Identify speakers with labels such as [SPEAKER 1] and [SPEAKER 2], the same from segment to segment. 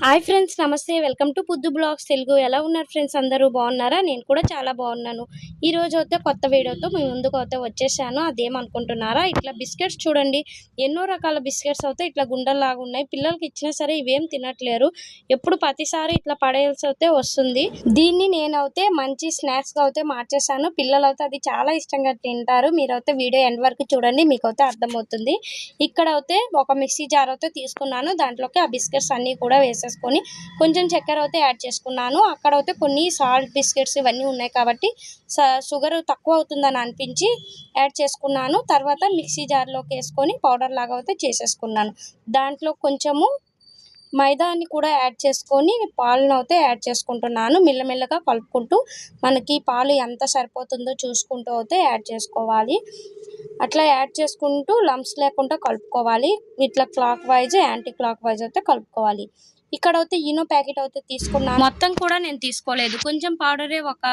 [SPEAKER 1] Hi friends నమస్తే. Welcome to Puddu vlogs. Telugu ఎలా ఉన్నారు ఫ్రెండ్స్? అందరూ బాగున్నారా? నేను కూడా చాలా బాగున్నాను. ఈరోజు అయితే కొత్త వీడియోతో మీ ముందుకు అయితే వచ్చేసాను. అదేమనుకుంటున్నారా? ఇట్లా బిస్కెట్స్ చూడండి. ఎన్నో రకాల బిస్కెట్స్ అయితే ఇట్లా గుండెల్లాగా ఉన్నాయి. పిల్లలకి ఇచ్చినా సరే ఇవేం తినట్లేరు. ఎప్పుడు ప్రతిసారి ఇట్లా పడేయాల్సి అయితే వస్తుంది. దీన్ని నేనైతే మంచి స్నాక్స్గా అయితే మార్చేసాను పిల్లలు అయితే అది చాలా ఇష్టంగా తింటారు. మీరైతే వీడియో ఎండ్ వరకు చూడండి. మీకు అయితే అర్థమవుతుంది. ఇక్కడ అయితే ఒక మిక్సీ జార్ అయితే తీసుకున్నాను. దాంట్లోకి ఆ బిస్కెట్స్ అన్నీ కూడా వేసాను వేసేసుకొని కొంచెం చక్కెర అయితే యాడ్ చేసుకున్నాను. అక్కడ అయితే కొన్ని సాల్ట్ బిస్కెట్స్ ఇవన్నీ ఉన్నాయి కాబట్టి షుగర్ తక్కువ అవుతుందని అనిపించి యాడ్ చేసుకున్నాను. తర్వాత మిక్సీ జార్లోకి వేసుకొని పౌడర్ లాగా అయితే చేసేసుకున్నాను. దాంట్లో కొంచెము మైదాని కూడా యాడ్ చేసుకొని పాలను అయితే యాడ్ చేసుకుంటున్నాను. మెల్లమెల్లగా కలుపుకుంటూ మనకి పాలు ఎంత సరిపోతుందో చూసుకుంటూ అయితే యాడ్ చేసుకోవాలి. అట్లా యాడ్ చేసుకుంటూ లంప్స్ లేకుండా కలుపుకోవాలి. ఇట్లా clockwise anticlockwise అయితే కలుపుకోవాలి. ఇక్కడ అయితే ఈనో ప్యాకెట్ అయితే తీసుకున్నాను. మొత్తం కూడా నేను తీసుకోలేదు. కొంచెం పౌడరే ఒక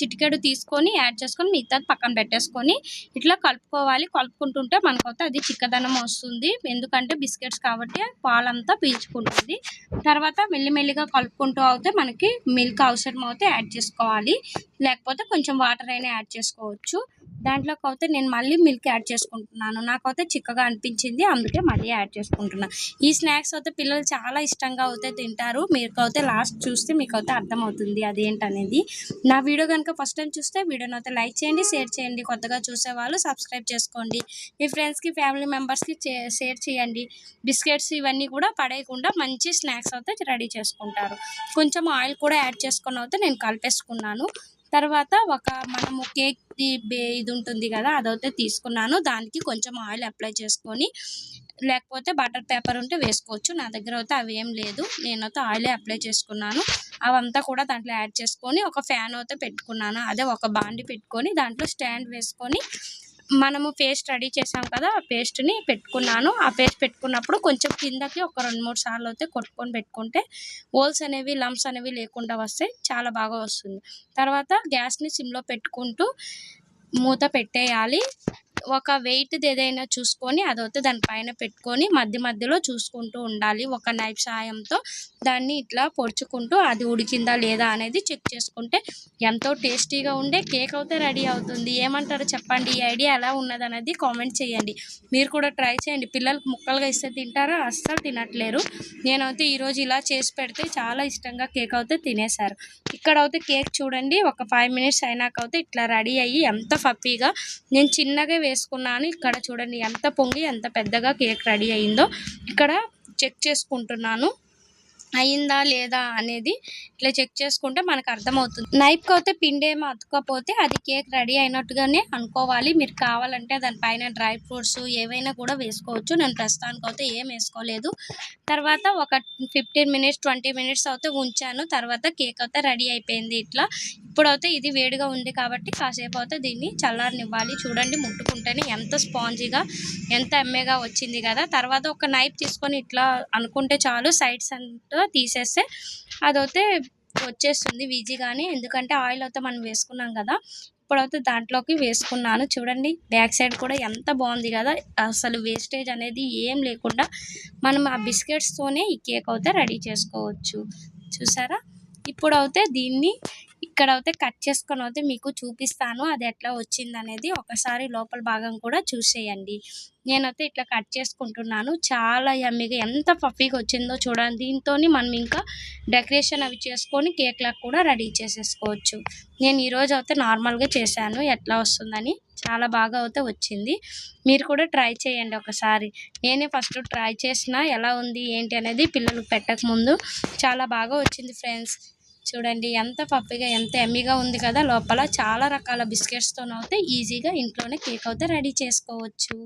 [SPEAKER 1] చిటికెడు తీసుకొని యాడ్ చేసుకొని మిగతాది పక్కన పెట్టేసుకొని ఇట్లా కలుపుకోవాలి. కలుపుకుంటుంటే మనకైతే అది చిక్కదనం వస్తుంది. ఎందుకంటే బిస్కెట్స్ కాబట్టి పాలంతా పీల్చుకుంటుంది. తర్వాత మెల్లిమెల్లిగా కలుపుకుంటూ అయితే మనకి మిల్క్ అవసరం అయితే యాడ్ చేసుకోవాలి. లేకపోతే కొంచెం వాటర్ అయినా యాడ్ చేసుకోవచ్చు. దాంట్లోకి అయితే నేను మళ్ళీ మిల్క్ యాడ్ చేసుకుంటున్నాను. నాకైతే చిక్కగా అనిపించింది. అందుకే మళ్ళీ యాడ్ చేసుకుంటున్నాను ఈ స్నాక్స్ అయితే పిల్లలు చాలా ఇష్టంగా అయితే తింటారు. మీకు అయితే లాస్ట్ చూస్తే మీకు అయితే అర్థమవుతుంది అదేంటనేది. నా వీడియో కనుక ఫస్ట్ టైం చూస్తే వీడియోని అయితే లైక్ చేయండి షేర్ చేయండి. కొత్తగా చూసే వాళ్ళు సబ్స్క్రైబ్ చేసుకోండి. మీ ఫ్రెండ్స్కి ఫ్యామిలీ మెంబర్స్కి షేర్ చేయండి. బిస్కెట్స్ ఇవన్నీ కూడా పడేయకుండా మంచి స్నాక్స్ అయితే రెడీ చేసుకుంటారు. కొంచెం ఆయిల్ కూడా యాడ్ చేసుకుని అయితే నేను కలిపేసుకున్నాను. తర్వాత ఒక మనము కేక్ ఇది ఉంటుంది కదా అదైతే తీసుకున్నాను. దానికి కొంచెం ఆయిల్ అప్లై చేసుకొని లేకపోతే బటర్ పేపర్ ఉంటే వేసుకోవచ్చు. నా దగ్గర అయితే అవి ఏం లేదు. నేనైతే ఆయిలే అప్లై చేసుకున్నాను. అవంతా కూడా దాంట్లో యాడ్ చేసుకొని ఒక ఫ్యాన్ అయితే పెట్టుకున్నాను. అదే ఒక బాండి పెట్టుకొని దాంట్లో స్టాండ్ వేసుకొని మనము పేస్ట్ రెడీ చేసాం కదా ఆ పేస్ట్ని పెట్టుకున్నాను. ఆ పేస్ట్ పెట్టుకున్నప్పుడు కొంచెం కిందకి ఒక రెండు మూడు సార్లు అయితే కొట్టుకొని పెట్టుకుంటే హోల్స్ అనేవి లంప్స్ అనేవి లేకుండా వస్తే చాలా బాగా వస్తుంది. తర్వాత గ్యాస్ని సిమ్లో పెట్టుకుంటూ మూత పెట్టేయాలి. ఒక వెయిట్ది ఏదైనా చూసుకొని అదైతే దానిపైన పెట్టుకొని మధ్య మధ్యలో చూసుకుంటూ ఉండాలి. ఒక నైఫ్ సాయంతో దాన్ని ఇట్లా పొడుచుకుంటూ అది ఉడికిందా లేదా అనేది చెక్ చేసుకుంటే ఎంతో టేస్టీగా ఉండే కేక్ అయితే రెడీ అవుతుంది. ఏమంటారు చెప్పండి. ఈ ఐడియా ఎలా ఉన్నది అనేది కామెంట్ చేయండి. మీరు కూడా ట్రై చేయండి. పిల్లలకు ముక్కలుగా ఇస్తే తింటారా? అస్సలు తినట్లేరు. నేనైతే ఈరోజు ఇలా చేసి పెడితే చాలా ఇష్టంగా కేక్ అయితే తినేశారు. ఇక్కడ అయితే కేక్ చూడండి. ఒక ఫైవ్ మినిట్స్ అయినాక అయితే ఇట్లా రెడీ అయ్యి ఎంత ఫప్పీగా నేను చిన్నగా వేసుకున్నాను ఇక్కడ చూడండి ఎంత పొంగి ఎంత పెద్దగా కేక్ రెడీ అయిందో ఇక్కడ చెక్ చేసుకుంటున్నాను. అయిందా లేదా అనేది ఇట్లా చెక్ చేసుకుంటే మనకు అర్థమవుతుంది. నైఫ్కి అయితే పిండి ఏమో అతుకపోతే అది కేక్ రెడీ అయినట్టుగానే అనుకోవాలి. మీరు కావాలంటే దానిపైన డ్రై ఫ్రూట్స్ ఏవైనా కూడా వేసుకోవచ్చు. నేను ప్రస్తుతానికి అయితే ఏం వేసుకోలేదు. తర్వాత ఒక ఫిఫ్టీన్ మినిట్స్ ట్వంటీ మినిట్స్ అయితే ఉంచాను. తర్వాత కేక్ అయితే రెడీ అయిపోయింది. ఇట్లా ఇప్పుడైతే ఇది వేడిగా ఉంది కాబట్టి కాసేపు అయితే దీన్ని చల్లారనివ్వాలి. చూడండి ముట్టుకుంటేనే ఎంత స్పాంజీగా ఎంత ఎమ్మెగా వచ్చింది కదా. తర్వాత ఒక నైఫ్ తీసుకొని ఇట్లా అనుకుంటే చాలు సైడ్స్ అంతా తీసేస్తే అదైతే వచ్చేస్తుంది ఈజీగానే ఎందుకంటే ఆయిల్ అయితే మనం వేసుకున్నాం కదా. ఇప్పుడైతే దాంట్లోకి వేసుకున్నాను. చూడండి బ్యాక్ సైడ్ కూడా ఎంత బాగుంది కదా. అసలు వేస్టేజ్ అనేది ఏం లేకుండా మనం ఆ బిస్కెట్స్తోనే ఈ కేక్ అయితే రెడీ చేసుకోవచ్చు. చూసారా? ఇప్పుడైతే దీన్ని ఇక్కడ అయితే కట్ చేసుకొని అయితే మీకు చూపిస్తాను. అది ఎట్లా వచ్చింది అనేది ఒకసారి లోపల భాగం కూడా చూసేయండి. నేనైతే ఇట్లా కట్ చేసుకుంటున్నాను. చాలా యమ్మిగా ఎంత పఫీగా వచ్చిందో చూడండి. దీంతో మనం ఇంకా డెకరేషన్ అవి చేసుకొని కేక్లకు కూడా రెడీ చేసేసుకోవచ్చు. నేను ఈరోజు అయితే నార్మల్గా చేశాను. ఎట్లా వస్తుందని చాలా బాగా అయితే వచ్చింది. మీరు కూడా ట్రై చేయండి ఒకసారి. నేనే ఫస్ట్ ట్రై చేసిన ఎలా ఉంది ఏంటి అనేది పిల్లలకు పెట్టకముందు. చాలా బాగా వచ్చింది ఫ్రెండ్స్. చూడండి ఎంత పప్పిగా ఎంత ఎమ్మిగా ఉంది కదా లోపల చాలా రకాల బిస్కెట్స్తో అయితే ఈజీగా ఇంట్లోనే కేక్ అయితే రెడీ చేసుకోవచ్చు.